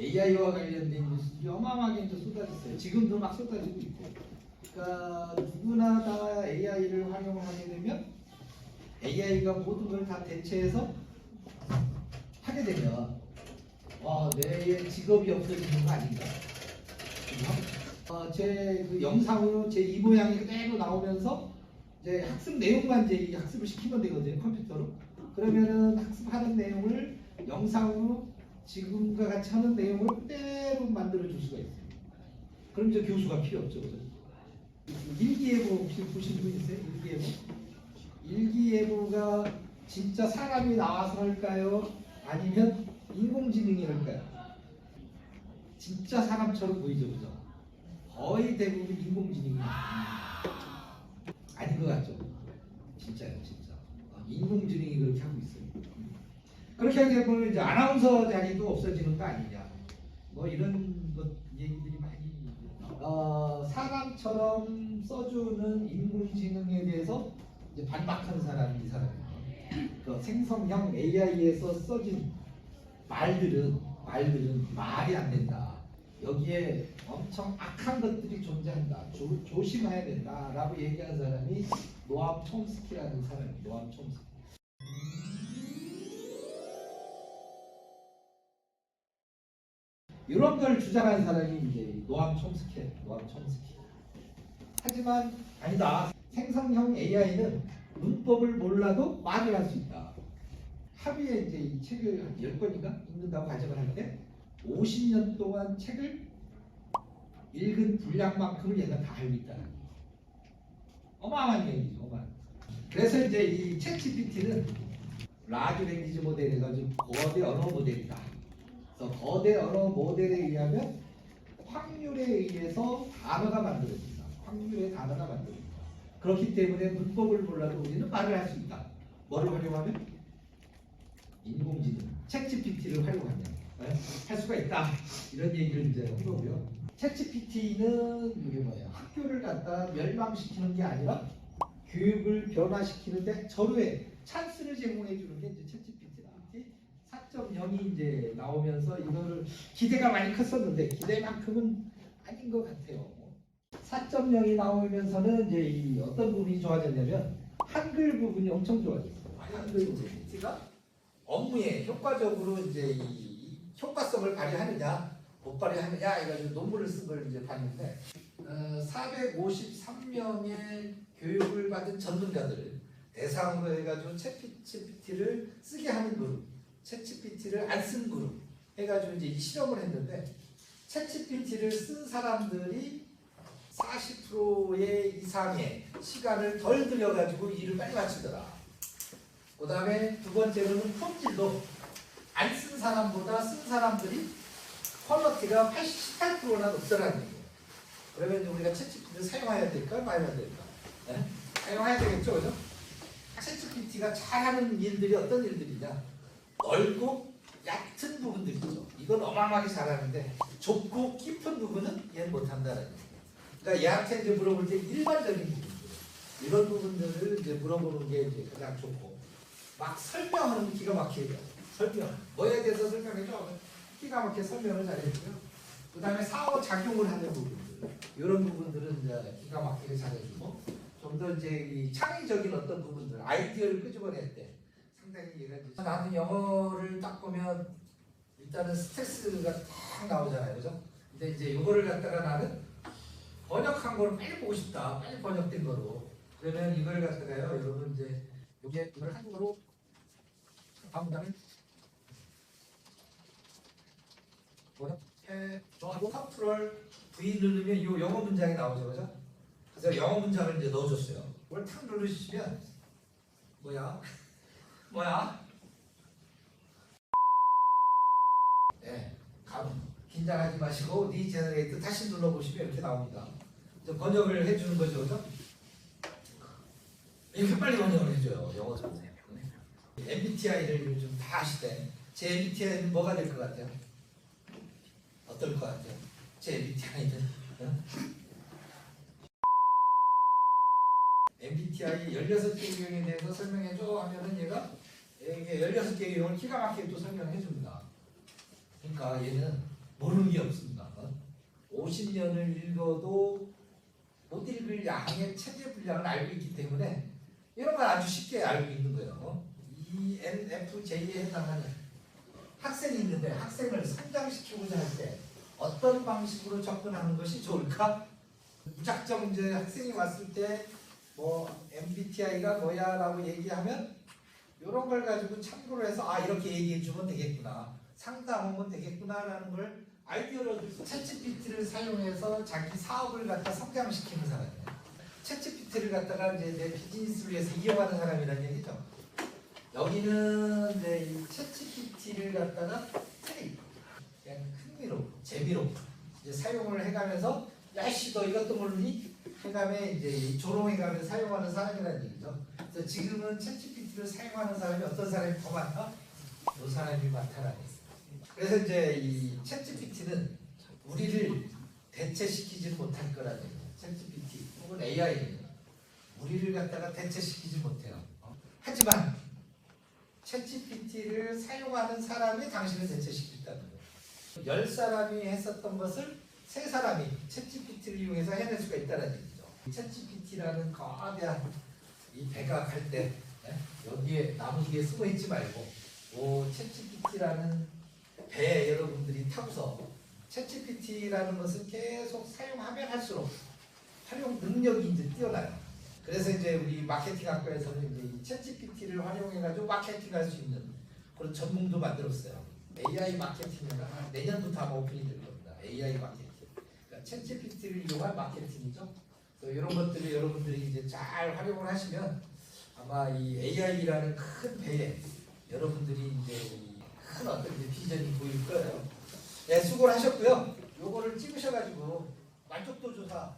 AI와 관련된 뉴스들이 어마어마하게 쏟아졌어요. 지금도 막 쏟아지고 있고. 그러니까 누구나 다 AI를 활용을 하게 되면 AI가 모든 걸 다 대체해서 하게 되면 와, 내 직업이 없어지는 거 아닌가? 어, 제그 영상으로 제 이 모양이 그대로 나오면서 이제 학습 내용만 이제 이 학습을 시키면 되거든요 컴퓨터로. 그러면은 학습하는 내용을 영상으로 지금과 같이 하는 내용을 그대로 만들어 줄 수가 있어요. 그럼 이제 교수가 필요 없죠. 그죠? 일기예보 혹시 보신 분 있어요? 일기예보? 일기예보가 진짜 사람이 나와서 할까요? 아니면 인공지능이 할까요? 진짜 사람처럼 보이죠, 그죠? 거의 대부분 인공지능이 아닌 것 같죠? 진짜요, 진짜. 어, 인공지능이 그렇게 하고 있어요. 그렇게 하게 되면 이제 아나운서 자리도 없어지는 거 아니냐? 뭐 이런 것 얘기들이 많이 어, 사람처럼 써주는 인공지능에 대해서 이제 반박하는 사람이 이 사람이에요. 그 생성형 AI에서 써진 말들은 말들은 말이 안 된다. 여기에 엄청 악한 것들이 존재한다. 조, 조심해야 된다라고 얘기한 사람이 노암 촘스키라는 사람이 노암 촘스키. 이런 걸 주장한 사람이 이제 노암 촘스키, 노암 촘스키. 하지만 아니다. 생성형 AI는 문법을 몰라도 말을 할 수 있다. 하루에 이제 이 책을 한 10권인가 읽는다고 가정을 할 때 50년 동안 책을 읽은 분량만큼을 얘가 다 알고 있다는 거예요. 어마어마한 얘기죠. 어마어마한. 그래서 이제 이 챗GPT는 라지 랭귀지 모델 해가지고 거대 언어 모델이다. 그래서 거대 언어 모델에 의하면 확률에 의해서 단어가 만들어진다. 확률의 단어가 만들어진다. 그렇기 때문에 문법을 몰라도 우리는 말을 할 수 있다. 뭐를 활용하면? 인공지능, 챗GPT를 활용하면 네? 할 수가 있다. 이런 얘기를 이제 한 거고요. 챗GPT는 이게 뭐예요? 학교를 갖다 멸망시키는 게 아니라 교육을 변화시키는데 절호의 찬스를 제공해 주는 게 이제 챗GPT 다. 4.0이 이제 나오면서 이거를 기대가 많이 컸었는데 기대만큼은 아닌 것 같아요. 4.0이 나오면서는 이제 이 어떤 부분이 좋아졌냐면 한글 부분이 엄청 좋아졌어요. 한글 부분가 업무에 효과적으로 이제 이 효과성을 발휘하느냐 못 발휘하느냐 이가지고 논문을 쓴 걸 이제 봤는데 어, 453명의 교육을 받은 전문가들을 대상으로 해가지고 챗GPT를 쓰게 하는 그룹, 챗GPT를 안 쓴 그룹 해가지고 이제 이 실험을 했는데 챗GPT를 쓴 사람들이 40%의 이상의 시간을 덜 들여가지고 일을 빨리 마치더라. 그 다음에 두 번째로는 품질도 안 쓴 사람보다 쓴 사람들이 퀄러티가 88%나 높더라는 얘기예요. 그러면 우리가 챗GPT를 사용해야 될까 말아야 될까? 네? 사용해야 되겠죠, 그죠? 챗GPT가 잘하는 일들이 어떤 일들이냐? 넓고 얕은 부분들이죠. 이건 어마어마하게 잘하는데 좁고 깊은 부분은 얘는 못한다는 얘기예요. 그러니까 얘한테 물어볼 때 일반적인 부분들. 이런 부분들을 이제 물어보는 게 이제 가장 좋고 막 설명하는 기가 막히게 설명. 뭐에 대해서 설명해줘? 기가 막히게 설명을 잘해주고요. 그 다음에 상호 작용을 하는 부분들. 이런 부분들은 이제 기가 막히게 잘해주고 좀 더 이제 이 창의적인 어떤 부분들 아이디어를 끄집어낼 때 상당히 얘가 이제 나는 영어를 딱 보면 일단은 스트레스가 딱 나오잖아요 그죠 근데 이제 이거를 갖다가 나는 번역한 거를 빨리 보고 싶다. 빨리 번역된 거로. 그러면 이걸 갖다가요. 여러분 이제 요게 이걸 한국어로 다음 문장을 번역해 하고 컨트롤 V 누르면 이 영어 문장이 나오죠. 그죠? 그래서 영어 문장을 이제 넣어줬어요. 이걸 탁 누르시면 뭐야? 뭐야? 네, 감 긴장하지 마시고 니 제너레이트 다시 눌러보시면 이렇게 나옵니다. 이제 번역을 해주는 거죠, 그죠? 이렇게 빨리 번역을 해줘요, 영어 선생. MBTI를 요즘 다 아시대. 제 MBTI는 뭐가 될 것 같아요? 어떨 것 같아요? 제 MBTI는? 어? MBTI 16개 유형에 대해서 설명해줘 하면은 얘가 이게 16개 유형을 기가 막히게 또 설명해 줍니다. 그러니까 얘는 모르는 게 없습니다. 50년을 읽어도 못 읽을 양의 체제 분량을 알고 있기 때문에 이런 걸 아주 쉽게 알고 있는 거예요. ENFJ에 해당하는 학생이 있는데 학생을 성장시키고자 할 때 어떤 방식으로 접근하는 것이 좋을까? 무작정 이제 학생이 왔을 때 뭐 MBTI가 뭐야라고 얘기하면 이런 걸 가지고 참고를 해서 아 이렇게 얘기해 주면 되겠구나 상담하면 되겠구나라는 걸 얻을 챗GPT를 사용해서 자기 사업을 갖다 성장시키는 사람이에요. 챗GPT를 갖다가 이제 내 비즈니스를 위해서 이용하는 사람이라는 얘기죠. 여기는 이제 이 챗GPT를 갖다가 트릭, 그냥 흥미로, 재미로 이제 사용을 해가면서 야씨 너 이것도 모르니? 해감에 이제 이 조롱해가면서 사용하는 사람이라는 얘기죠. 그래서 지금은 챗GPT를 사용하는 사람이 어떤 사람이 더 많다? 이 사람이 많다라는 얘기. 그래서 이제 이 챗GPT는 우리를 대체시키지 못할 거라는 얘기예요. 챗GPT 혹은 AI는 우리를 갖다가 대체시키지 못해요. 하지만 챗GPT를 사용하는 사람이 당신을 대체시키겠다는 거예요. 열 사람이 했었던 것을 세 사람이 챗GPT를 이용해서 해낼 수가 있다는 얘기죠. 챗GPT라는 거대한 이 배가 갈 때 여기에 나무 뒤에 숨어 있지 말고 오 챗GPT라는 배에 여러분들이 타고서 챗GPT라는 것을 계속 사용하면 할수록 활용 능력이 이제 뛰어나요. 그래서 이제 우리 마케팅 학과에서는 이제 이 챗GPT를 활용해가지고 마케팅할 수 있는 그런 전문도 만들었어요. AI 마케팅이가 내년부터 아마 오픈이 될 겁니다. AI 마케팅. 챗GPT를 이용한 마케팅이죠. 이런 것들을 여러분들이 이제 잘 활용을 하시면 아마 이 AI라는 큰 배에 여러분들이 이제 이큰 어떤 비전이 보일 거예요. 네, 수고를 하셨고요. 요거를 찍으셔가지고 만족도 조사